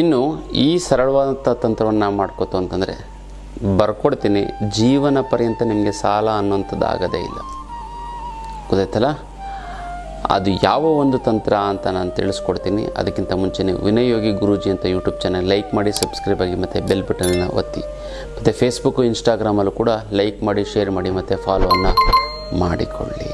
ಇನ್ನು ಈ ಸರಳವಾದಂಥ ತಂತ್ರವನ್ನು ಮಾಡ್ಕೋತು ಅಂತಂದರೆ, ಬರ್ಕೊಡ್ತೀನಿ, ಜೀವನ ಪರ್ಯಂತ ನಿಮಗೆ ಸಾಲ ಅನ್ನೋಂಥದ್ದು ಆಗದೇ ಇಲ್ಲ. ಗೊತ್ತಾಯ್ತಲ್ಲ? ಅದು ಯಾವ ಒಂದು ತಂತ್ರ ಅಂತ ನಾನು ತಿಳಿಸ್ಕೊಡ್ತೀನಿ. ಅದಕ್ಕಿಂತ ಮುಂಚೆ ನೀವು ಗುರುಜಿ ಯೋಗಿ ಗುರೂಜಿ ಅಂತ ಯೂಟ್ಯೂಬ್ ಚಾನಲ್ ಲೈಕ್ ಮಾಡಿ, ಸಬ್ಸ್ಕ್ರೈಬ್ ಆಗಿ, ಮತ್ತು ಬೆಲ್ ಬಟನನ್ನು ಒತ್ತಿ, ಮತ್ತು ಫೇಸ್ಬುಕ್ಕು ಇನ್ಸ್ಟಾಗ್ರಾಮಲ್ಲೂ ಕೂಡ ಲೈಕ್ ಮಾಡಿ, ಶೇರ್ ಮಾಡಿ, ಮತ್ತು ಫಾಲೋವನ್ನು ಮಾಡಿಕೊಳ್ಳಿ.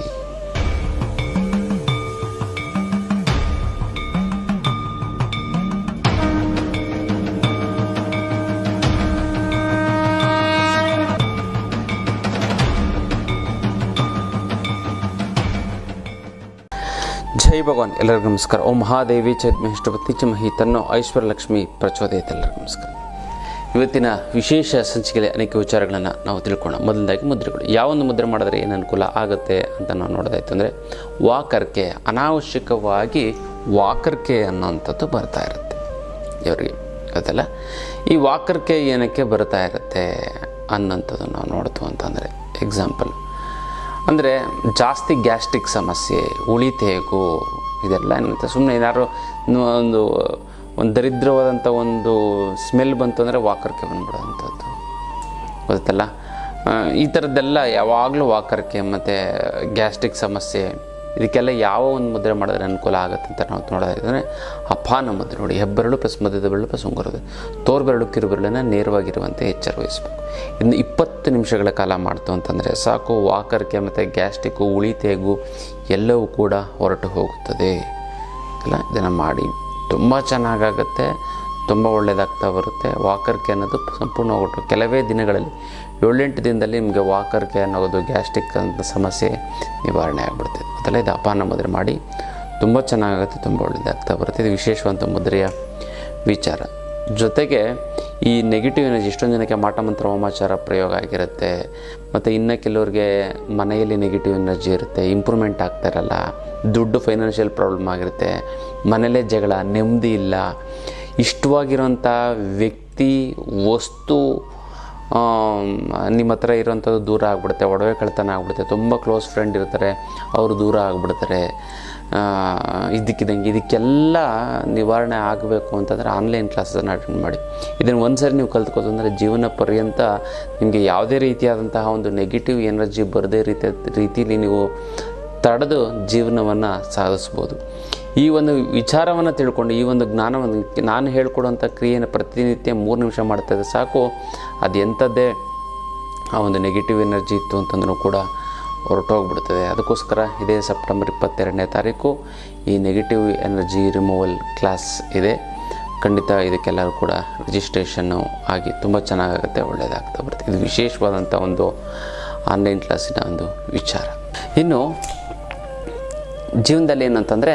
ಜೈ ಭಗವಾನ್, ಎಲ್ಲರಿಗೂ ನಮಸ್ಕಾರ. ಓಂ ಮಹಾದೇವಿ ಚೈದ್ಮಹಿಷ್ಟಪತಿ ಚ ಮಹಿ ತನ್ನೋ ಐಶ್ವರ್ಯ ಲಕ್ಷ್ಮಿ ಪ್ರಚೋದಯತೆ ಎಲ್ಲರಿಗೂ ನಮಸ್ಕಾರ. ಇವತ್ತಿನ ವಿಶೇಷ ಸಂಚಿಕೆಯಲ್ಲಿ ಅನೇಕ ವಿಚಾರಗಳನ್ನು ನಾವು ತಿಳ್ಕೊಳ್ಳೋಣ. ಮೊದಲನೇದಾಗಿ ಮುದ್ರೆಗಳು. ಯಾವೊಂದು ಮುದ್ರೆ ಮಾಡಿದ್ರೆ ಏನು ಅನುಕೂಲ ಆಗುತ್ತೆ ಅಂತ ನಾವು ನೋಡೋದಾಯ್ತು ಅಂದರೆ, ವಾಕರ್ಕೆ, ಅನಾವಶ್ಯಕವಾಗಿ ವಾಕರ್ಕೆ ಅನ್ನೋಂಥದ್ದು ಬರ್ತಾ ಇರುತ್ತೆ. ಇವರಿಗೆ ಗೊತ್ತಲ್ಲ? ಈ ವಾಕರ್ಕೆ ಏನಕ್ಕೆ ಬರ್ತಾ ಇರುತ್ತೆ ಅನ್ನೋಂಥದ್ದು ನಾವು ನೋಡ್ತು ಅಂತಂದರೆ ಎಕ್ಸಾಂಪಲ್ ಅಂದರೆ ಜಾಸ್ತಿ ಗ್ಯಾಸ್ಟ್ರಿಕ್ ಸಮಸ್ಯೆ, ಉಳಿತೇಗು ಇದೆಲ್ಲ ಏನಂತ ಸುಮ್ಮನೆ ಏನಾದ್ರು ಒಂದು ಒಂದು ದರಿದ್ರವಾದಂಥ ಒಂದು ಸ್ಮೆಲ್ ಬಂತು ಅಂದರೆ ವಾಕರ್ಕೆ ಬಂದ್ಬಿಡೋವಂಥದ್ದು. ಗೊತ್ತಲ್ಲ? ಈ ಥರದ್ದೆಲ್ಲ ಯಾವಾಗಲೂ ವಾಕರ್ಕೆ ಮತ್ತು ಗ್ಯಾಸ್ಟ್ರಿಕ್ ಸಮಸ್ಯೆ ಇದಕ್ಕೆಲ್ಲ ಯಾವ ಒಂದು ಮುದ್ರೆ ಮಾಡಿದ್ರೆ ಅನುಕೂಲ ಆಗುತ್ತೆ ಅಂತ ನಾವು ನೋಡೋದಾದ್ರೆ ಅಪಾನ ಮುದ್ರೆ ನೋಡಿ, ಹೆಬ್ಬೆರಳು ಪ್ಲಸ್ ಮಧ್ಯದ ಬೆರಳು ಪ್ಲಸ್ ಉಂಗುರದ ತೋರ್ಬೆರಳು ಕಿರುಬೆರಳನ್ನು ನೇರವಾಗಿರುವಂತೆ ಎಚ್ಚರ ವಹಿಸಬೇಕು. ಇನ್ನು ಇಪ್ಪತ್ತು ನಿಮಿಷಗಳ ಕಾಲ ಮಾಡ್ತು ಅಂತಂದರೆ ಸಾಕು, ವಾಕರ್ಕೆ ಮತ್ತು ಗ್ಯಾಸ್ಟಿಕ್ಕು ಉಳಿತೆಗು ಎಲ್ಲವೂ ಕೂಡ ಹೊರಟು ಹೋಗುತ್ತದೆ. ಅಲ್ಲ ಇದನ್ನು ಮಾಡಿ ತುಂಬ ಚೆನ್ನಾಗಾಗುತ್ತೆ, ತುಂಬ ಒಳ್ಳೆಯದಾಗ್ತಾ ಬರುತ್ತೆ. ವಾಕರ್ಕೆ ಅನ್ನೋದು ಸಂಪೂರ್ಣ ಹೊರಟು ಕೆಲವೇ ದಿನಗಳಲ್ಲಿ ಏಳೆಂಟು ದಿನದಲ್ಲಿ ನಿಮಗೆ ವಾಕರ್ಕೆ ಅನ್ನೋದು ಗ್ಯಾಸ್ಟ್ರಿಕ್ ಅಂತ ಸಮಸ್ಯೆ ನಿವಾರಣೆ ಆಗಿಬಿಡುತ್ತೆ. ಅದೆಲ್ಲ ಇದು ಅಪಾನ ಮುದ್ರೆ ಮಾಡಿ, ತುಂಬ ಚೆನ್ನಾಗಾಗುತ್ತೆ, ತುಂಬ ಒಳ್ಳೆಯದಾಗ್ತಾ ಬರುತ್ತೆ. ಇದು ವಿಶೇಷವಂತ ಮುದ್ರೆಯ ವಿಚಾರ. ಜೊತೆಗೆ ಈ ನೆಗೆಟಿವ್ ಎನರ್ಜಿ ಇಷ್ಟೊಂದು ಜನಕ್ಕೆ ಮಾಟ ಮಂತ್ರ ಹೋಮಾಚಾರ ಪ್ರಯೋಗ ಆಗಿರುತ್ತೆ, ಮತ್ತು ಇನ್ನು ಕೆಲವ್ರಿಗೆ ಮನೆಯಲ್ಲಿ ನೆಗೆಟಿವ್ ಎನರ್ಜಿ ಇರುತ್ತೆ ಇಂಪ್ರೂವ್ಮೆಂಟ್ ಆಗ್ತಾ ಇರಲ್ಲ, ದುಡ್ಡು ಫೈನಾನ್ಷಿಯಲ್ ಪ್ರಾಬ್ಲಮ್ ಆಗಿರುತ್ತೆ ಮನೆಯಲ್ಲೇ ಜಗಳ, ನೆಮ್ಮದಿ ಇಲ್ಲ, ಇಷ್ಟವಾಗಿರುವಂಥ ವ್ಯಕ್ತಿ, ವಸ್ತು ನಿಮ್ಮ ಹತ್ರ ಇರೋಂಥದ್ದು ದೂರ ಆಗ್ಬಿಡುತ್ತೆ, ಒಡವೆ ಕಳ್ತನ ಆಗ್ಬಿಡುತ್ತೆ, ತುಂಬ ಕ್ಲೋಸ್ ಫ್ರೆಂಡ್ ಇರ್ತಾರೆ, ಅವರು ದೂರ ಆಗ್ಬಿಡ್ತಾರೆ. ಇದಕ್ಕಿದ್ದಂಗೆ ಇದಕ್ಕೆಲ್ಲ ನಿವಾರಣೆ ಆಗಬೇಕು ಅಂತಂದರೆ ಆನ್ಲೈನ್ ಕ್ಲಾಸನ್ನು ಅಟೆಂಡ್ ಮಾಡಿ. ಇದನ್ನು ಒಂದು ಸರಿ ನೀವು ಕಲ್ತ್ಕೋದು ಅಂದರೆ ಜೀವನ ಪರ್ಯಂತ ನಿಮಗೆ ಯಾವುದೇ ರೀತಿಯಾದಂತಹ ಒಂದು ನೆಗೆಟಿವ್ ಎನರ್ಜಿ ಬರದೇ ರೀತಿಯ ರೀತಿಯಲ್ಲಿ ನೀವು ತಡೆದು ಜೀವನವನ್ನು ಸಾಧಿಸ್ಬೋದು ಈ ಒಂದು ವಿಚಾರವನ್ನು ತಿಳ್ಕೊಂಡು, ಈ ಒಂದು ಜ್ಞಾನವನ್ನು ನಾನು ಹೇಳ್ಕೊಡುವಂಥ ಕ್ರಿಯೆಯನ್ನು ಪ್ರತಿನಿತ್ಯ ಮೂರು ನಿಮಿಷ ಮಾಡ್ತಾಯಿದ್ದೆ ಸಾಕು. ಅದು ಎಂಥದ್ದೇ ಆ ಒಂದು ನೆಗೆಟಿವ್ ಎನರ್ಜಿ ಇತ್ತು ಅಂತಂದ್ರೂ ಕೂಡ ಹೊರಟೋಗ್ಬಿಡ್ತದೆ. ಅದಕ್ಕೋಸ್ಕರ ಇದೇ ಸೆಪ್ಟೆಂಬರ್ ಇಪ್ಪತ್ತೆರಡನೇ ತಾರೀಕು ಈ ನೆಗೆಟಿವ್ ಎನರ್ಜಿ ರಿಮೂವಲ್ ಕ್ಲಾಸ್ ಇದೆ. ಖಂಡಿತ ಇದಕ್ಕೆಲ್ಲರೂ ಕೂಡ ರಿಜಿಸ್ಟ್ರೇಷನ್ನು ಆಗಿ ತುಂಬ ಚೆನ್ನಾಗಾಗುತ್ತೆ ಒಳ್ಳೆಯದಾಗ್ತಾ ಬರುತ್ತೆ. ಇದು ವಿಶೇಷವಾದಂಥ ಒಂದು ಆನ್ಲೈನ್ ಕ್ಲಾಸಿನ ಒಂದು ವಿಚಾರ. ಇನ್ನು, ಜೀವನದಲ್ಲಿ ಏನಂತಂದರೆ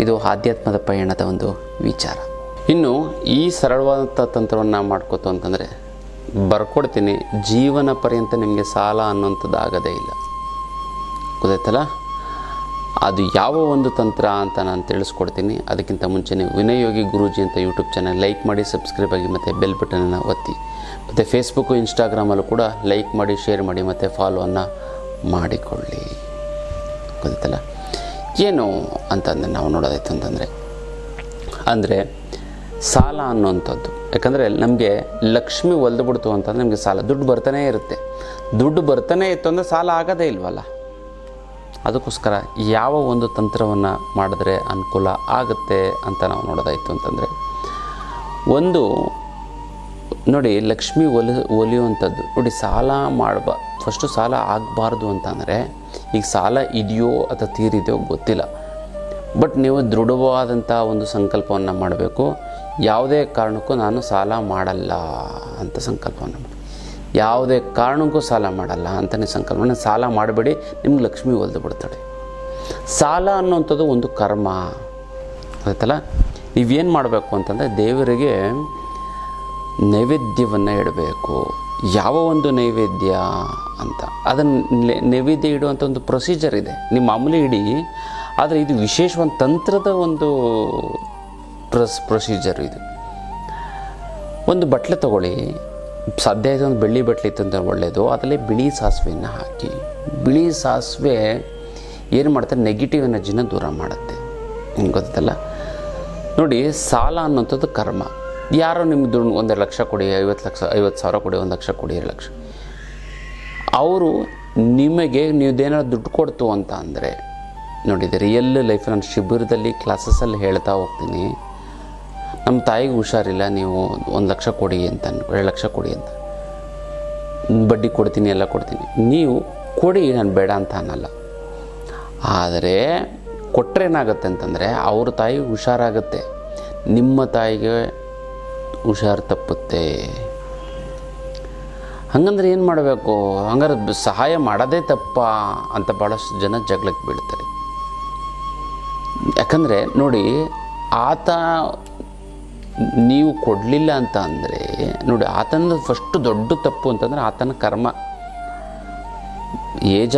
ಇದು ಆಧ್ಯಾತ್ಮದ ಪಯಣದ ಒಂದು ವಿಚಾರ. ಇನ್ನು ಈ ಸರಳವಾದಂಥ ತಂತ್ರವನ್ನು ಮಾಡ್ಕೋತು ಅಂತಂದರೆ, ಬರ್ಕೊಡ್ತೀನಿ, ಜೀವನ ಪರ್ಯಂತ ನಿಮಗೆ ಸಾಲ ಅನ್ನೋಂಥದ್ದು ಆಗೋದೇ ಇಲ್ಲ. ಗೊತ್ತಾಯ್ತಲ್ಲ? ಅದು ಯಾವ ಒಂದು ತಂತ್ರ ಅಂತ ನಾನು ತಿಳಿಸ್ಕೊಡ್ತೀನಿ. ಅದಕ್ಕಿಂತ ಮುಂಚೆನೇ ವಿನಯೋಗಿ ಗುರುಜಿ ಅಂತ ಯೂಟ್ಯೂಬ್ ಚಾನಲ್ ಲೈಕ್ ಮಾಡಿ, ಸಬ್ಸ್ಕ್ರೈಬ್ ಆಗಿ, ಮತ್ತು ಬೆಲ್ ಬಟನನ್ನು ಒತ್ತಿ. ಮತ್ತು ಫೇಸ್ಬುಕ್ಕು ಇನ್ಸ್ಟಾಗ್ರಾಮಲ್ಲೂ ಕೂಡ ಲೈಕ್ ಮಾಡಿ, ಶೇರ್ ಮಾಡಿ, ಮತ್ತು ಫಾಲೋವನ್ನು ಮಾಡಿಕೊಳ್ಳಿ. ಗೊತ್ತಾಯ್ತಲ್ಲ? ಏನು ಅಂತಂದರೆ ನಾವು ನೋಡೋದಾಯ್ತು ಅಂತಂದರೆ, ಅಂದರೆ ಸಾಲ ಅನ್ನುವಂಥದ್ದು. ಯಾಕಂದರೆ ನಮಗೆ ಲಕ್ಷ್ಮಿ ಒಲ್ದು ಬಿಡ್ತು ಅಂತಂದರೆ ನಮಗೆ ಸಾಲ, ದುಡ್ಡು ಬರ್ತಾನೇ ಇರುತ್ತೆ. ದುಡ್ಡು ಬರ್ತಾನೆ ಇತ್ತು ಅಂದರೆ ಸಾಲ ಆಗೋದೇ ಇಲ್ವಲ್ಲ? ಅದಕ್ಕೋಸ್ಕರ ಯಾವ ಒಂದು ತಂತ್ರವನ್ನು ಮಾಡಿದ್ರೆ ಅನುಕೂಲ ಆಗುತ್ತೆ ಅಂತ ನಾವು ನೋಡೋದಾಯಿತು ಅಂತಂದರೆ, ಒಂದು ನೋಡಿ ಲಕ್ಷ್ಮಿ ಒಲಿ, ಒಲಿಯುವಂಥದ್ದು. ನೋಡಿ ಸಾಲ ಮಾಡಬಾ ಫಸ್ಟು ಸಾಲ ಆಗಬಾರ್ದು ಅಂತಂದರೆ ಈಗ ಸಾಲ ಇದೆಯೋ ಅಥವಾ ತೀರಿದೆಯೋ ಗೊತ್ತಿಲ್ಲ. ಬಟ್ ನೀವು ದೃಢವಾದಂಥ ಒಂದು ಸಂಕಲ್ಪವನ್ನು ಮಾಡಬೇಕು. ಯಾವುದೇ ಕಾರಣಕ್ಕೂ ನಾನು ಸಾಲ ಮಾಡಲ್ಲ ಅಂತ ಸಂಕಲ್ಪವನ್ನು ಮಾಡಿ. ಯಾವುದೇ ಕಾರಣಕ್ಕೂ ಸಾಲ ಮಾಡಲ್ಲ ಅಂತಲೇ ಸಂಕಲ್ಪವನ್ನು ಸಾಲ ಮಾಡಬೇಡಿ. ನಿಮ್ಗೆ ಲಕ್ಷ್ಮಿ ಒಲ್ದು ಬಿಡ್ತಾಳೆ. ಸಾಲ ಅನ್ನುವಂಥದ್ದು ಒಂದು ಕರ್ಮ. ಗೊತ್ತಲ್ಲ ನೀವೇನು ಮಾಡಬೇಕು ಅಂತಂದರೆ ದೇವರಿಗೆ ನೈವೇದ್ಯವನ್ನು ಇಡಬೇಕು. ಯಾವ ಒಂದು ನೈವೇದ್ಯ ಅಂತ. ಅದನ್ನು ನೈವೇದ್ಯ ಇಡುವಂಥ ಒಂದು ಪ್ರೊಸೀಜರ್ ಇದೆ. ನಿಮ್ಮ ಮಾಮೂಲಿ ಇಡಿ, ಆದರೆ ಇದು ವಿಶೇಷವಾದ ತಂತ್ರದ ಒಂದು ಪ್ರೊಸ್ ಪ್ರೊಸೀಜರ್ ಇದು. ಒಂದು ಬಟ್ಲೆ ತಗೊಳ್ಳಿ. ಸಾಧ್ಯ ಒಂದು ಬೆಳ್ಳಿ ಬಟ್ಲೆ ಇತ್ತು ಅಂತ ಒಳ್ಳೆಯದು ಅದರಲ್ಲಿ ಬಿಳಿ ಸಾಸಿವೆಯನ್ನು ಹಾಕಿ. ಬಿಳಿ ಸಾಸಿವೆ ಏನು ಮಾಡ್ತಾರೆ ನೆಗೆಟಿವ್ ಎನರ್ಜಿನ ದೂರ ಮಾಡುತ್ತೆ. ನಿಮ್ಗೆ ಗೊತ್ತಲ್ಲ ನೋಡಿ, ಸಾಲ ಅನ್ನೋಂಥದ್ದು ಕರ್ಮ. ಯಾರೋ ನಿಮ್ಗೆ ದುಡ್ಡು ಒಂದೆರಡು ಲಕ್ಷ ಕೊಡಿ, ಐವತ್ತು ಲಕ್ಷ, ಐವತ್ತು ಸಾವಿರ ಕೊಡಿ, ಒಂದು ಲಕ್ಷ ಕೊಡಿ, ಎರಡು ಲಕ್ಷ. ಅವರು ನಿಮಗೆ ನೀವುದೇನಾದ್ರು ದುಡ್ಡು ಕೊಡ್ತು ಅಂತ ಅಂದರೆ ನೋಡಿದೆ ರಿಯಲ್ ಲೈಫ್ ನಾನು ಶಿಬಿರದಲ್ಲಿ ಕ್ಲಾಸಸಲ್ಲಿ ಹೇಳ್ತಾ ಹೋಗ್ತೀನಿ. ನಮ್ಮ ತಾಯಿಗೆ ಹುಷಾರಿಲ್ಲ, ನೀವು ಒಂದು ಲಕ್ಷ ಕೊಡಿ ಅಂತ ಎರಡು ಲಕ್ಷ ಕೊಡಿ ಅಂತ. ಬಡ್ಡಿ ಕೊಡ್ತೀನಿ, ಎಲ್ಲ ಕೊಡ್ತೀನಿ. ನೀವು ಕೊಡಿ, ನಾನು ಬೇಡ ಅಂತ ಅನ್ನಲ್ಲ. ಆದರೆ ಕೊಟ್ಟರೆ ಏನಾಗುತ್ತೆ ಅಂತಂದರೆ, ಅವ್ರ ತಾಯಿ ಹುಷಾರಾಗುತ್ತೆ. ನಿಮ್ಮ ತಾಯಿಗೆ ಹುಷಾರು ತಪ್ಪುತ್ತೆ. ಹಂಗಂದ್ರೆ ಏನು ಮಾಡಬೇಕು? ಹಂಗಾರೆ ಸಹಾಯ ಮಾಡೋದೇ ತಪ್ಪ ಅಂತ ಭಾಳಷ್ಟು ಜನ ಜಗಳಕ್ಕೆ ಬೀಳ್ತಾರೆ. ಯಾಕಂದರೆ ನೋಡಿ, ಆತ ನೀವು ಕೊಡಲಿಲ್ಲ ಅಂತ ಅಂದರೆ, ನೋಡಿ ಆತನ ಫಸ್ಟ್ ದೊಡ್ಡ ತಪ್ಪು ಅಂತಂದರೆ ಆತನ ಕರ್ಮ. ಏಜ್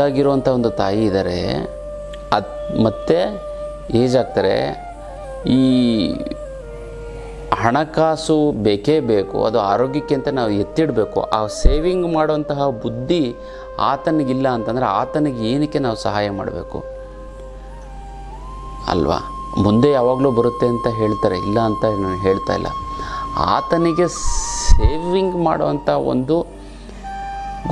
ಒಂದು ತಾಯಿ ಇದ್ದಾರೆ ಅದು ಮತ್ತೆ ಏಜ್ ಆಗ್ತಾರೆ. ಈ ಹಣಕಾಸು ಬೇಕೇ ಬೇಕು, ಅದು ಆರೋಗ್ಯಕ್ಕೆ ಅಂತ ನಾವು ಎತ್ತಿಡಬೇಕು, ಆ ಸೇವಿಂಗ್ ಮಾಡುವಂತಹ ಬುದ್ಧಿ ಆತನಿಗಿಲ್ಲ ಅಂತಂದರೆ ಆತನಿಗೆ ಏನಕ್ಕೆ ನಾವು ಸಹಾಯ ಮಾಡಬೇಕು? ಅಲ್ವಾ? ಮುಂದೆ ಯಾವಾಗಲೂ ಬರುತ್ತೆ ಅಂತ ಹೇಳ್ತಾರೆ, ಇಲ್ಲ ಅಂತ ನಾನು ಹೇಳ್ತಾ ಇಲ್ಲ. ಆತನಿಗೆ ಸೇವಿಂಗ್ ಮಾಡುವಂಥ ಒಂದು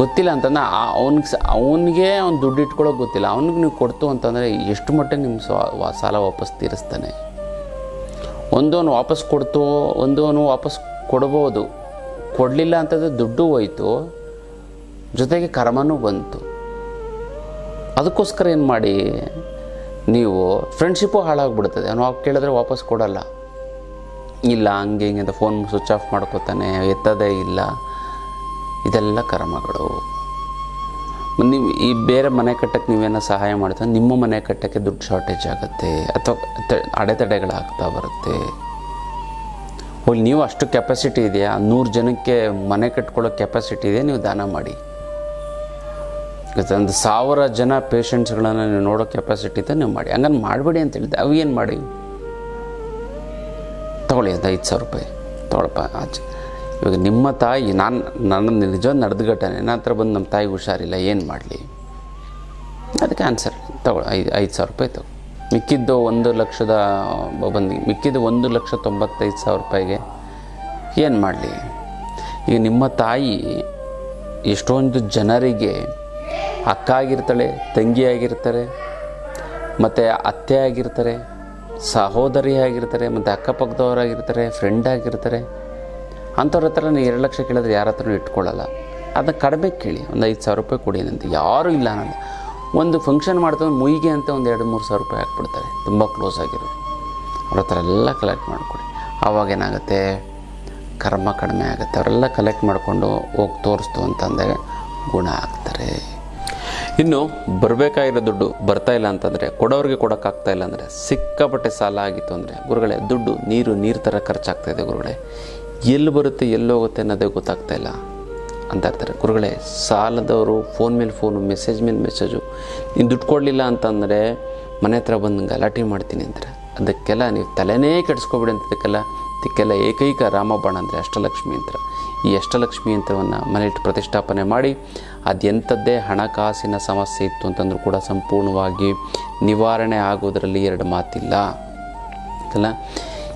ಗೊತ್ತಿಲ್ಲ ಅಂತಂದ್ರೆ ಅವ್ನಿಗೆ ಅವನಿಗೆ ಅವ್ನು ದುಡ್ಡು ಇಟ್ಕೊಳ್ಳೋಕೆ ಗೊತ್ತಿಲ್ಲ. ಅವ್ನಿಗೆ ನೀವು ಕೊಡ್ತು ಅಂತಂದರೆ ಎಷ್ಟು ಮಟ್ಟಿಗೆ ನಿಮ್ಮ ಸಾಲ ವಾಪಸ್ ತೀರಿಸ್ತಾನೆ? ಒಂದವನು ವಾಪಸ್ ಕೊಡ್ತು, ಒಂದೋನು ವಾಪಸ್ ಕೊಡ್ಬೋದು. ಕೊಡಲಿಲ್ಲ ಅಂತಂದರೆ ದುಡ್ಡು ಹೋಯ್ತು, ಜೊತೆಗೆ ಕರ್ಮನೂ ಬಂತು. ಅದಕ್ಕೋಸ್ಕರ ಏನು ಮಾಡಿ, ನೀವು ಫ್ರೆಂಡ್ಶಿಪ್ಪು ಹಾಳಾಗ್ಬಿಡ್ತದೆ. ಅವನು ಕೇಳಿದ್ರೆ ವಾಪಸ್ ಕೊಡಲ್ಲ. ಇಲ್ಲ, ಹಂಗೆ ಹಿಂಗೆ ಅಂತ ಫೋನ್ ಸ್ವಿಚ್ ಆಫ್ ಮಾಡ್ಕೋತಾನೆ, ಎತ್ತದೇ ಇಲ್ಲ. ಇದೆಲ್ಲ ಕರ್ಮಗಳು. ನೀವು ಈ ಬೇರೆ ಮನೆ ಕಟ್ಟಕ್ಕೆ ನೀವೇನೋ ಸಹಾಯ ಮಾಡ್ತಾ ನಿಮ್ಮ ಮನೆ ಕಟ್ಟಕ್ಕೆ ದುಡ್ಡು ಶಾರ್ಟೇಜ್ ಆಗುತ್ತೆ, ಅಥವಾ ಅಡೆತಡೆಗಳಾಗ್ತಾ ಬರುತ್ತೆ. ಹೋಗಿ ನೀವು ಅಷ್ಟು ಕೆಪಾಸಿಟಿ ಇದೆಯಾ? ನೂರು ಜನಕ್ಕೆ ಮನೆ ಕಟ್ಕೊಳ್ಳೋ ಕೆಪಾಸಿಟಿ ಇದೆ ನೀವು ದಾನ ಮಾಡಿ? ಒಂದು ಸಾವಿರ ಜನ ಪೇಷಂಟ್ಸ್ಗಳನ್ನು ನೀವು ನೋಡೋ ಕೆಪಾಸಿಟಿ ಇದೆ ನೀವು ಮಾಡಿ. ಹಂಗಂದು ಮಾಡಬೇಡಿ ಅಂತ ಹೇಳಿದೆ ಅವು ಏನು ಮಾಡಿ? ತಗೊಳ್ಳಿ ಒಂದು ಐದು ಸಾವಿರ ರೂಪಾಯಿ. ತೊಗೊಳಪ್ಪ, ಆಚೆ. ಇವಾಗ ನಿಮ್ಮ ತಾಯಿ, ನಾನು, ನನ್ನ ನಿಜ ನಡೆದ ಘಟನೆ ನನ್ನ ಹತ್ರ ಬಂದು ನಮ್ಮ ತಾಯಿಗೆ ಹುಷಾರಿಲ್ಲ, ಏನು ಮಾಡಲಿ? ಅದಕ್ಕೆ ಆನ್ಸರ್ ತಗೊಳ್ಳಿ, ಐದು ಐದು ಸಾವಿರ ರೂಪಾಯಿ ತಗೋ. ಮಿಕ್ಕಿದ್ದು ಒಂದು ಲಕ್ಷದ ಬಂದು ಮಿಕ್ಕಿದ್ದು ಒಂದು ಲಕ್ಷ ತೊಂಬತ್ತೈದು ಸಾವಿರ ರೂಪಾಯಿಗೆ ಏನು ಮಾಡಲಿ? ಈಗ ನಿಮ್ಮ ತಾಯಿ ಎಷ್ಟೊಂದು ಜನರಿಗೆ ಅಕ್ಕ ಆಗಿರ್ತಾಳೆ ತಂಗಿ ಆಗಿರ್ತಾರೆ ಮತ್ತು ಅತ್ತೆ ಆಗಿರ್ತಾರೆ, ಸಹೋದರಿ ಆಗಿರ್ತಾರೆ, ಮತ್ತು ಅಕ್ಕಪಕ್ಕದವರಾಗಿರ್ತಾರೆ ಫ್ರೆಂಡ್ ಆಗಿರ್ತಾರೆ ಅಂಥವ್ರ ಹತ್ರ ನೀವು ಎರಡು ಲಕ್ಷ ಕೇಳಿದ್ರೆ ಯಾರ ಹತ್ರನೂ ಇಟ್ಕೊಳ್ಳಲ್ಲ. ಅದನ್ನ ಕಡಿಮೆ ಕೇಳಿ. ಒಂದು ಐದು ಸಾವಿರ ರೂಪಾಯಿ ಕೊಡಿ ಅಂತ ಯಾರೂ ಇಲ್ಲ ನಾನು ಒಂದು ಫಂಕ್ಷನ್ ಮಾಡ್ತಾ ಮುಯಿಗೆ ಅಂತ ಒಂದು ಎರಡು ಮೂರು ಸಾವಿರ ರೂಪಾಯಿ ಹಾಕ್ಬಿಡ್ತಾರೆ. ತುಂಬ ಕ್ಲೋಸ್ ಆಗಿರೋರು. ಅವ್ರ ಹತ್ರ ಎಲ್ಲ ಕಲೆಕ್ಟ್ ಮಾಡಿಕೊಡಿ. ಆವಾಗ ಏನಾಗುತ್ತೆ? ಕರ್ಮ ಕಡಿಮೆ ಆಗುತ್ತೆ. ಅವರೆಲ್ಲ ಕಲೆಕ್ಟ್ ಮಾಡಿಕೊಂಡು ಹೋಗಿ ತೋರಿಸ್ತು ಅಂತಂದಾಗ ಗುಣ ಆಗ್ತಾರೆ. ಇನ್ನು ಬರಬೇಕಾಗಿರೋ ದುಡ್ಡು ಬರ್ತಾ ಇಲ್ಲ ಅಂತಂದರೆ, ಕೊಡೋರಿಗೆ ಕೊಡೋಕ್ಕಾಗ್ತಾ ಇಲ್ಲ ಅಂದರೆ, ಸಿಕ್ಕಾಪಟ್ಟೆ ಸಾಲ ಆಗಿತ್ತು ಅಂದರೆ, ಗುರುಗಳೇ, ದುಡ್ಡು ನೀರು ನೀರು ಥರ ಖರ್ಚಾಗ್ತಾಯಿದೆ ಗುರುಗಳೇ. ಎಲ್ಲಿ ಬರುತ್ತೆ, ಎಲ್ಲಿ ಹೋಗುತ್ತೆ ಅನ್ನೋದೇ ಗೊತ್ತಾಗ್ತಾ ಇಲ್ಲ. ಅಂತ ಇರ್ತಾರೆ ಗುರುಗಳೇ, ಸಾಲದವರು ಫೋನ್ ಮೇಲೆ ಫೋನು ಮೆಸೇಜ್ ಮೇಲೆ ಮೆಸೇಜು ನೀನು ದುಡ್ಡು ಕೊಡಲಿಲ್ಲ ಅಂತಂದರೆ ಮನೆ ಹತ್ರ ಬಂದು ಗಲಾಟೆ ಮಾಡ್ತೀನಿ ಅಂತಾರೆ. ಅದಕ್ಕೆಲ್ಲ ನೀವು ತಲೆನೇ ಕೆಡಿಸ್ಕೊಬಿಡಿ ಅಂತದಕ್ಕೆಲ್ಲ ಇದಕ್ಕೆಲ್ಲ ಏಕೈಕ ರಾಮಬಾಣ ಅಂದರೆ ಅಷ್ಟಲಕ್ಷ್ಮಿ ಅಂತ. ಈ ಅಷ್ಟಲಕ್ಷ್ಮಿ ಯಂತ್ರವನ್ನು ಮನೆಯಿಟ್ಟು ಪ್ರತಿಷ್ಠಾಪನೆ ಮಾಡಿ ಅದೆಂಥದ್ದೇ ಹಣಕಾಸಿನ ಸಮಸ್ಯೆ ಇತ್ತು ಅಂತಂದ್ರೂ ಕೂಡ ಸಂಪೂರ್ಣವಾಗಿ ನಿವಾರಣೆ ಆಗೋದರಲ್ಲಿ ಎರಡು ಮಾತಿಲ್ಲ. ಅಲ್ಲ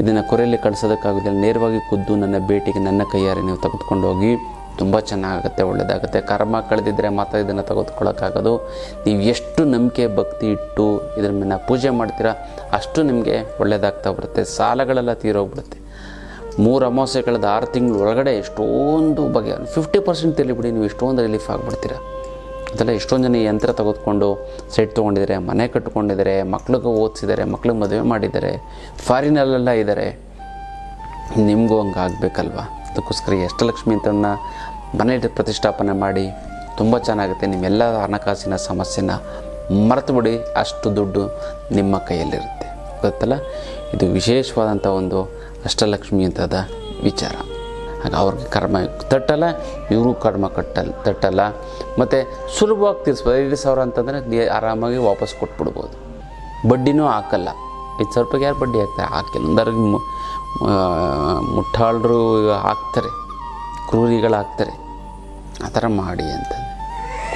ಇದನ್ನು ಕೊರೆಯಲ್ಲಿ ಕಳಿಸೋದಕ್ಕಾಗೋದಿಲ್ಲ. ನೇರವಾಗಿ ಖುದ್ದು ನನ್ನ ಭೇಟಿಗೆ ನನ್ನ ಕೈಯಾರೆ ನೀವು ತೆಗೆದುಕೊಂಡು ಹೋಗಿ, ತುಂಬ ಚೆನ್ನಾಗುತ್ತೆ ಒಳ್ಳೆಯದಾಗುತ್ತೆ ಕರ್ಮ ಕಳೆದಿದ್ದರೆ ಮಾತ್ರ ಇದನ್ನು ತೆಗೆದುಕೊಳ್ಳೋಕ್ಕಾಗೋದು. ನೀವು ಎಷ್ಟು ನಂಬಿಕೆ, ಭಕ್ತಿ ಇಟ್ಟು ಇದ್ರ ಮೇಲೆ ಪೂಜೆ ಮಾಡ್ತೀರಾ, ಅಷ್ಟು ನಿಮಗೆ ಒಳ್ಳೆಯದಾಗ್ತಾ ಬರುತ್ತೆ. ಸಾಲಗಳೆಲ್ಲ ತೀರೋಗ್ಬಿಡುತ್ತೆ. ಮೂರು ಅಮಾವಾಸ್ಯೆ ಕಳೆದ ಆರು ತಿಂಗಳು ಒಳಗಡೆ ಎಷ್ಟೊಂದು ಬಗೆ ಫಿಫ್ಟಿ ಪರ್ಸೆಂಟ್ ತಿಳಿಬಿಡಿ ನೀವು ಎಷ್ಟೊಂದು ರಿಲೀಫ್ ಆಗಿಬಿಡ್ತೀರ. ಅದೆಲ್ಲ ಎಷ್ಟೊಂದು ಜನ ಯಂತ್ರ ತೆಗೆದುಕೊಂಡು ಸೆಟ್ ತೊಗೊಂಡಿದ್ದಾರೆ, ಮನೆ ಕಟ್ಕೊಂಡಿದ್ದಾರೆ, ಮಕ್ಳಿಗೆ ಓದಿಸಿದ್ದಾರೆ, ಮಕ್ಳಿಗೆ ಮದುವೆ ಮಾಡಿದ್ದಾರೆ, ಫಾರಿನಲ್ಲೆಲ್ಲ ಇದ್ದಾರೆ. ನಿಮಗೂ ಹಂಗೆ ಆಗಬೇಕಲ್ವ? ಅದಕ್ಕೋಸ್ಕರ ಅಷ್ಟಲಕ್ಷ್ಮಿ ಅಂತನ್ನ ಮನೆಯಲ್ಲಿ ಪ್ರತಿಷ್ಠಾಪನೆ ಮಾಡಿ ತುಂಬ ಚೆನ್ನಾಗುತ್ತೆ. ನಿಮ್ಮೆಲ್ಲ ಹಣಕಾಸಿನ ಸಮಸ್ಯೆನ ಮರೆತುಬಿಡಿ, ಅಷ್ಟು ದುಡ್ಡು ನಿಮ್ಮ ಕೈಯಲ್ಲಿರುತ್ತೆ. ಗೊತ್ತಲ್ಲ? ಇದು ವಿಶೇಷವಾದಂಥ ಒಂದು ಅಷ್ಟಲಕ್ಷ್ಮಿ ಅಂತದ ವಿಚಾರ. ಆಗ ಅವ್ರಿಗೆ ಕರ್ಮ ತಟ್ಟಲ್ಲ ಇವರು ಕರ್ಮ ಕಟ್ಟಲ್ಲ ತಟ್ಟಲ್ಲ. ಮತ್ತು ಸುಲಭವಾಗಿ ತೀರಿಸ್ಬೋದು. ಐದು ಸಾವಿರ ಅಂತಂದರೆ ಆರಾಮಾಗಿ ವಾಪಸ್ ಕೊಟ್ಬಿಡ್ಬೋದು. ಬಡ್ಡಿನೂ ಹಾಕಲ್ಲ. ಐದು ಸಾವಿರ ರೂಪಾಯಿಗೆ ಯಾರು ಬಡ್ಡಿ ಹಾಕ್ತಾರೆ? ಹಾಕಿಲ್ಲ. ಅಂದ್ರೆ ಮು ಆ, ಮುಟ್ಟಾಳರು ಹಾಕ್ತಾರೆ. ಕ್ರೂರಿಗಳು ಹಾಕ್ತಾರೆ. ಆ ಥರ ಮಾಡಿ ಅಂತ.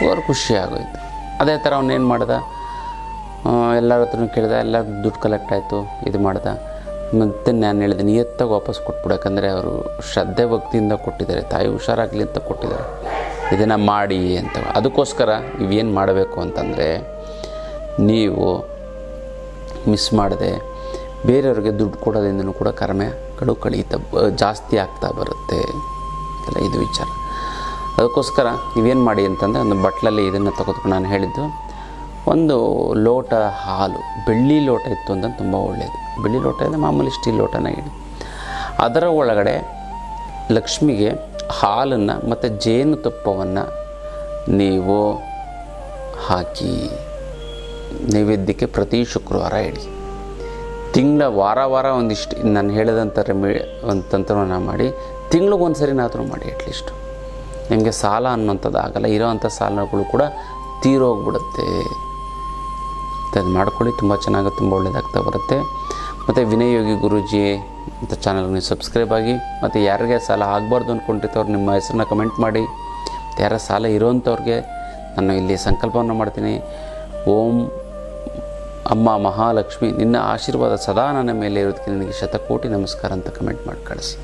ಅವ್ರು ಖುಷಿ ಆಗೋಯ್ತು. ಅದೇ ಥರ ಅವನೇನು ಮಾಡ್ದೆ? ಎಲ್ಲರ ಹತ್ರನೂ ಕೇಳಿದ ಎಲ್ಲ ದುಡ್ಡು ಕಲೆಕ್ಟ್ ಆಯಿತು ಇದು ಮಾಡ್ದ. ಮತ್ತು ನಾನು ಹೇಳಿದೆ ನಿಯತ್ತಾಗಿ ವಾಪಸ್ ಕೊಟ್ಬಿಡು ಯಾಕಂದರೆ ಅವರು ಶ್ರದ್ಧೆ ಭಕ್ತಿಯಿಂದ ಕೊಟ್ಟಿದ್ದಾರೆ, ತಾಯಿ ಹುಷಾರಾಗಲಿ ಅಂತ ಕೊಟ್ಟಿದ್ದಾರೆ. ಇದನ್ನು ಮಾಡಿ ಅಂತ. ಅದಕ್ಕೋಸ್ಕರ ಇವೇನು ಮಾಡಬೇಕು ಅಂತಂದರೆ ನೀವು ಮಿಸ್ ಮಾಡದೆ ಬೇರೆಯವ್ರಿಗೆ ದುಡ್ಡು ಕೊಡೋದ್ರಿಂದನೂ ಕೂಡ ಕರ್ಮೆಗಳು ಕಳೀತಾ ಜಾಸ್ತಿ ಆಗ್ತಾ ಬರುತ್ತೆ ಎಲ್ಲ ಇದು ವಿಚಾರ. ಅದಕ್ಕೋಸ್ಕರ ನೀವೇನು ಮಾಡಿ ಅಂತಂದರೆ ಒಂದು ಬಟ್ಲಲ್ಲಿ ಇದನ್ನು ತೆಗೆದುಕೊಂಡು ನಾನು ಹೇಳಿದ್ದು, ಒಂದು ಲೋಟ ಹಾಲು, ಬೆಳ್ಳಿ ಲೋಟ ಇತ್ತು ಅಂತ ತುಂಬ ಒಳ್ಳೆಯದು ಬೆಳ್ಳಿ ಲೋಟ ಇದೆ, ಮಾಮೂಲಿ ಸ್ಟೀಲ್ ಲೋಟನ ಇಡಿ. ಅದರ ಒಳಗಡೆ ಲಕ್ಷ್ಮಿಗೆ ಹಾಲನ್ನು ಮತ್ತು ಜೇನುತುಪ್ಪವನ್ನು ನೀವು ಹಾಕಿ ನೈವೇದ್ಯಕ್ಕೆ ಪ್ರತಿ ಶುಕ್ರವಾರ ಇಡಿ. ತಿಂಗಳ, ವಾರ ವಾರ ಒಂದಿಷ್ಟು ನಾನು ಹೇಳಿದಂಥ ರೆಮಿ ಒಂದು ತಂತ್ರವನ್ನು ಮಾಡಿ, ತಿಂಗ್ಳಿಗೆ ಒಂದು ಸರಿನಾದರೂ ಮಾಡಿ ಅಟ್ಲೀಸ್ಟ್ ನಿಮಗೆ ಸಾಲ ಅನ್ನೋಂಥದ್ದು ಆಗಲ್ಲ ಇರೋವಂಥ ಸಾಲಗಳು ಕೂಡ ತೀರೋಗ್ಬಿಡುತ್ತೆ. ಅದು ಮಾಡ್ಕೊಳ್ಳಿ, ತುಂಬ ಚೆನ್ನಾಗಿ, ತುಂಬ ಒಳ್ಳೆಯದಾಗ್ತಾ ಬರುತ್ತೆ. ಮತ್ತು ವಿನಯೋಗಿ ಯೋಗಿ ಗುರೂಜಿ ಅಂತ ಚಾನಲ್ಗೆ ನೀವು ಸಬ್ಸ್ಕ್ರೈಬ್ ಆಗಿ, ಮತ್ತು ಯಾರಿಗೆ ಸಾಲ ಆಗಬಾರ್ದು ಅಂದ್ಕೊಂಡಿರ್ತವ್ರು ನಿಮ್ಮ ಹೆಸರನ್ನ ಕಮೆಂಟ್ ಮಾಡಿ. ಯಾರ ಸಾಲ ಇರೋವಂಥವ್ರಿಗೆ ನಾನು ಇಲ್ಲಿ ಸಂಕಲ್ಪವನ್ನು ಮಾಡ್ತೀನಿ. ಓಂ ಅಮ್ಮ ಮಹಾಲಕ್ಷ್ಮಿ, ನಿನ್ನ ಆಶೀರ್ವಾದ ಸದಾ ನನ್ನ ಮೇಲೆ ಇರೋದಕ್ಕೆ ನನಗೆ ಶತಕೋಟಿ ನಮಸ್ಕಾರ ಅಂತ ಕಮೆಂಟ್ ಮಾಡಿ ಕಳಿಸಿ.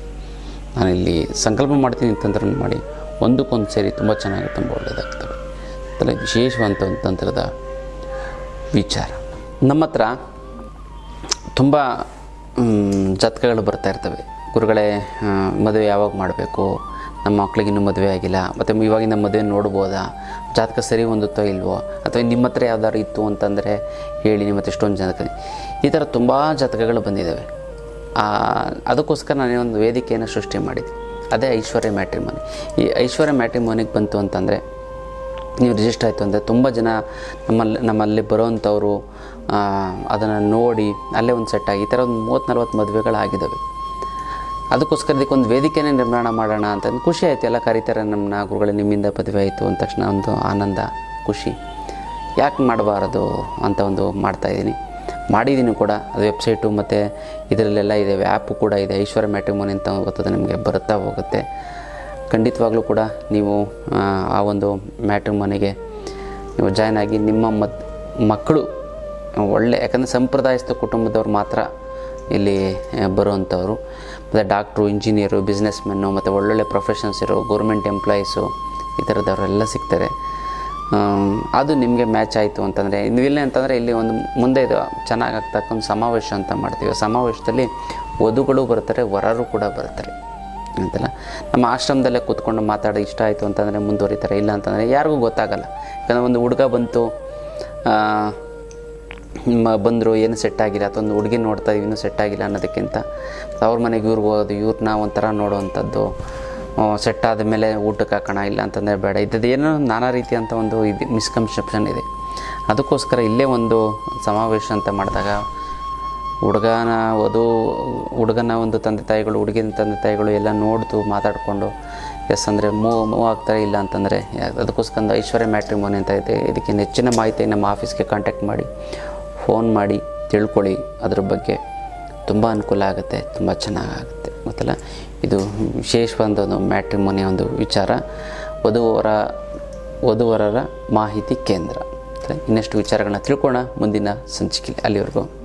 ನಾನಿಲ್ಲಿ ಸಂಕಲ್ಪ ಮಾಡ್ತೀನಿ ತಂತ್ರನ ಮಾಡಿ. ಒಂದಕ್ಕೊಂದು ಸೇರಿ ತುಂಬ ಚೆನ್ನಾಗಿ, ತುಂಬ ಒಳ್ಳೆಯದಾಗ್ತವೆ ತಲೆ ವಿಶೇಷವಂತ ತಂತ್ರದ ವಿಚಾರ. ನಮ್ಮ ಹತ್ರ ತುಂಬ ಜಾತಕಗಳು ಬರ್ತಾ ಇರ್ತವೆ. ಗುರುಗಳೇ ಮದುವೆ ಯಾವಾಗ ಮಾಡಬೇಕು? ನಮ್ಮ ಮಕ್ಳಿಗೆ ಇನ್ನೂ ಮದುವೆ ಆಗಿಲ್ಲ. ಮತ್ತು ಇವಾಗಿನ ಮದುವೆ ನೋಡ್ಬೋದಾ? ಜಾತಕ ಸರಿ ಹೊಂದುತ್ತೋ ಇಲ್ವೋ? ಅಥವಾ ನಿಮ್ಮ ಹತ್ರ ಯಾವ್ದಾದ್ರು ಇತ್ತು ಅಂತಂದರೆ ಹೇಳಿ ನಿಮ್ಮ ಹತ್ರ ಎಷ್ಟೊಂದು ಜಾತಕ ಈ ಥರ ತುಂಬ ಜಾತಕಗಳು ಬಂದಿದ್ದಾವೆ. ಅದಕ್ಕೋಸ್ಕರ ನಾನು ಒಂದು ವೇದಿಕೆಯನ್ನು ಸೃಷ್ಟಿ ಮಾಡಿದ್ದೆ. ಅದೇ ಐಶ್ವರ್ಯ ಮ್ಯಾಟ್ರಿಮೋನಿ. ಈ ಐಶ್ವರ್ಯ ಮ್ಯಾಟ್ರಿಮೋನಿಗೆ ಬಂತು ಅಂತಂದರೆ ನೀವು ರಿಜಿಸ್ಟರ್ ಆಯಿತು ಅಂದರೆ ತುಂಬ ಜನ ನಮ್ಮಲ್ಲಿ ನಮ್ಮಲ್ಲಿ ಬರೋವಂಥವ್ರು ಅದನ್ನು ನೋಡಿ ಅಲ್ಲೇ ಒಂದು ಸೆಟ್ ಆಗಿ ಈ ಥರ ಒಂದು ಮೂವತ್ತು ನಲ್ವತ್ತು ಮದುವೆಗಳಾಗಿದ್ದಾವೆ ಅದಕ್ಕೋಸ್ಕರ ಇದಕ್ಕೊಂದು ವೇದಿಕೆನೇ ನಿರ್ಮಾಣ ಮಾಡೋಣ ಅಂತ ಅಂದ್ ಖುಷಿ ಆಯಿತು. ಎಲ್ಲ ಕರೀತಾರೆ ನಮ್ಮನ್ನ ಗುರುಗಳು ನಿಮ್ಮಿಂದ ಮದುವೆ ಆಯಿತು ಅಂದ ತಕ್ಷಣ ಒಂದು ಆನಂದ, ಖುಷಿ. ಯಾಕೆ ಮಾಡಬಾರದು ಅಂತ ಒಂದು ಮಾಡ್ತಾಯಿದ್ದೀನಿ ಮಾಡಿದ್ದೀನಿ ಕೂಡ. ಅದು ವೆಬ್ಸೈಟು ಮತ್ತು ಇದರಲ್ಲೆಲ್ಲ ಇದೆ ಆ್ಯಪು ಕೂಡ ಇದೆ. ಐಶ್ವರ್ಯ ಮ್ಯಾಟ್ರಿಮೋನಿ ಅಂತ ಗೊತ್ತದೆ ನಿಮಗೆ? ಬರುತ್ತಾ ಹೋಗುತ್ತೆ. ಖಂಡಿತವಾಗ್ಲೂ ಕೂಡ ನೀವು ಆ, ಒಂದು ಒಂದು ಮನೆಗೆ ನೀವು ಜಾಯ್ನ್ ಆಗಿ ನಿಮ್ಮ ಮದ್ ಮಕ್ಕಳು ಒಳ್ಳೆ ಯಾಕಂದರೆ ಸಂಪ್ರದಾಯಸ್ಥ ಕುಟುಂಬದವ್ರು ಮಾತ್ರ ಇಲ್ಲಿ ಬರುವಂಥವ್ರು. ಮತ್ತು ಡಾಕ್ಟ್ರು ಇಂಜಿನಿಯರು ಬಿಸ್ನೆಸ್ ಮೆನ್ನು ಮತ್ತು ಒಳ್ಳೊಳ್ಳೆ ಪ್ರೊಫೆಷನ್ಸ್ ಇರೋ ಗೌರ್ಮೆಂಟ್ ಎಂಪ್ಲಾಯೀಸು ಈ ಥರದವರೆಲ್ಲ ಸಿಗ್ತಾರೆ. ಅದು ನಿಮಗೆ ಮ್ಯಾಚ್ ಆಯಿತು ಅಂತಂದರೆ ಇಲ್ಲ ಅಂತಂದರೆ ಇಲ್ಲಿ ಒಂದು ಮುಂದೆ ಇದು ಚೆನ್ನಾಗಿ ಆಗ್ತಕ್ಕಂಥ ಸಮಾವೇಶ ಅಂತ ಮಾಡ್ತೀವಿ. ಸಮಾವೇಶದಲ್ಲಿ ವಧುಗಳು ಬರ್ತಾರೆ ವರರು ಕೂಡ ಬರ್ತಾರೆ. ಅಂತಲ್ಲ ನಮ್ಮ ಆಶ್ರಮದಲ್ಲೇ ಕೂತ್ಕೊಂಡು ಮಾತಾಡೋ ಇಷ್ಟ ಆಯಿತು ಅಂತಂದರೆ ಮುಂದುವರಿತಾರೆ. ಇಲ್ಲ ಅಂತಂದರೆ ಯಾರಿಗೂ ಗೊತ್ತಾಗಲ್ಲ. ಯಾಕಂದರೆ ಒಂದು ಹುಡುಗ ಬಂತು ಬಂದರು ಏನು ಸೆಟ್ ಆಗಿಲ್ಲ, ಅಥವಾ ಒಂದು ಹುಡುಗಿ ನೋಡ್ತಾ ಇನ್ನೂ ಸೆಟ್ ಆಗಿಲ್ಲ ಅನ್ನೋದಕ್ಕಿಂತ ಅವ್ರ ಮನೆಗೆ ಇವ್ರಿಗೆ ಹೋಗೋದು ಇವ್ರನ್ನ ಒಂಥರ ನೋಡುವಂಥದ್ದು ಸೆಟ್ ಆದ ಮೇಲೆ ಊಟಕ್ಕೆ ಹಾಕೋಣ, ಇಲ್ಲ ಅಂತಂದರೆ ಬೇಡ. ಇದ್ದದ್ದು ಏನೋ ನಾನಾ ರೀತಿಯಂಥ ಒಂದು ಇದು ಮಿಸ್ಕನ್ಸೆಪ್ಷನ್ ಇದೆ. ಅದಕ್ಕೋಸ್ಕರ ಇಲ್ಲೇ ಒಂದು ಸಮಾವೇಶ ಅಂತ ಮಾಡಿದಾಗ ಹುಡುಗನ ವಧು, ಹುಡುಗನ ಒಂದು ತಂದೆ ತಾಯಿಗಳು, ಹುಡುಗಿನ ತಂದೆ ತಾಯಿಗಳು ಎಲ್ಲ ನೋಡ್ತು ಮಾತಾಡಿಕೊಂಡು, ಎಸ್ ಅಂದರೆ ಮೂವ್ ಮೂವ್ ಆಗ್ತಾರೆ ಇಲ್ಲ ಅಂತಂದರೆ, ಅದಕ್ಕೋಸ್ಕರ ಐಶ್ವರ್ಯ ಮ್ಯಾಟ್ರಿಮೋನಿ ಅಂತ ಇದೆ ಇದಕ್ಕೆ ಹೆಚ್ಚಿನ ಮಾಹಿತಿ ನಮ್ಮ ಆಫೀಸ್ಗೆ ಕಾಂಟ್ಯಾಕ್ಟ್ ಮಾಡಿ ಫೋನ್ ಮಾಡಿ, ತಿಳ್ಕೊಳ್ಳಿ. ಅದ್ರ ಬಗ್ಗೆ ತುಂಬ ಅನುಕೂಲ ಆಗುತ್ತೆ, ತುಂಬ ಚೆನ್ನಾಗಾಗುತ್ತೆ. ಗೊತ್ತಲ್ಲ? ಇದು ವಿಶೇಷವಾದ ಒಂದು ಮ್ಯಾಟ್ರಿಮೋನಿ ಒಂದು ವಿಚಾರ. ವಧುವರ, ವಧುವರರ ಮಾಹಿತಿ ಕೇಂದ್ರ. ಇನ್ನಷ್ಟು ವಿಚಾರಗಳನ್ನ ತಿಳ್ಕೊಳ್ಳೋಣ ಮುಂದಿನ ಸಂಚಿಕೆ ಅಲ್ಲಿವರೆಗೂ